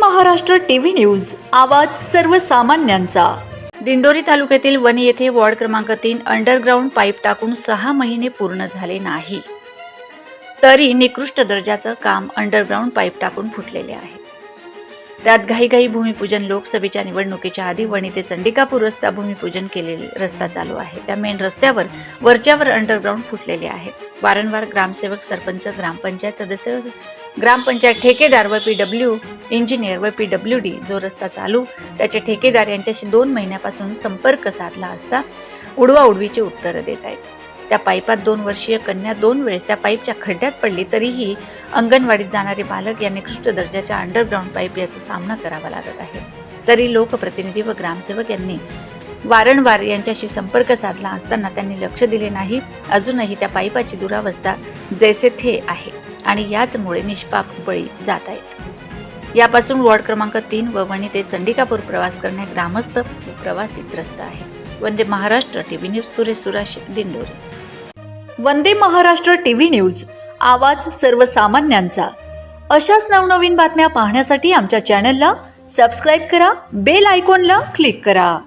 Maharashtra TV news. आवाज सर्वसामान्यांचा. दिंडोरी तालुक्यातील वणी येथे वॉर्ड क्रमांक तीन अंडरग्राऊंड पाईप टाकून सहा महिने पूर्ण झाले नाही. तरी निकृष्ट दर्जाचं काम अंडरग्राऊंड पाईप टाकून फुटलेले आहे. त्यात घाईघाई भूमिपूजन लोकसभेच्या निवडणुकीच्या आधी वणी ते चंडिकापूर रस्ता भूमिपूजन केलेले रस्ता चालू आहे. त्या मेन रस्त्यावर वरच्यावर अंडरग्राऊंड फुटलेले आहे. वारंवार ग्रामसेवक सरपंच ग्रामपंचायत सदस्य ग्रामपंचायत ठेकेदार व पी डब्ल्यू इंजिनियर व पी डब्ल्यू डी जो रस्ता चालू त्याचे ठेकेदार यांच्याशी दोन महिन्यापासून संपर्क साधला असता उडवा उडवीचे उत्तरं देत आहेत. त्या पाईपात दोन वर्षीय कन्या दोन वेळेस त्या पाईपच्या खड्ड्यात पडली तरीही अंगणवाडीत जाणारे बालक या निकृष्ट दर्जाच्या अंडरग्राऊंड पाईप याचा सामना करावा लागत आहे. तरी लोकप्रतिनिधी व ग्रामसेवक यांनी वारंवार यांच्याशी संपर्क साधला असताना त्यांनी लक्ष दिले नाही. अजूनही त्या पाईपाची दुरावस्था जैसे थे आहे आणि याचमुळे निष्पाप बळी जात आहेत. यापासून वॉर्ड क्रमांक तीन व वणी ते चंडिकापूर प्रवास करणे ग्रामस्थ व प्रवासी त्रस्त आहेत. Vande Maharashtra TV news Suresh Surash Dindori. Vande Maharashtra TV news आवाज सर्वसामान्यांचा. अशाच नवनवीन बातम्या पाहण्यासाठी आमच्या चॅनलला सबस्क्राईब करा बेल आयकॉनला क्लिक करा.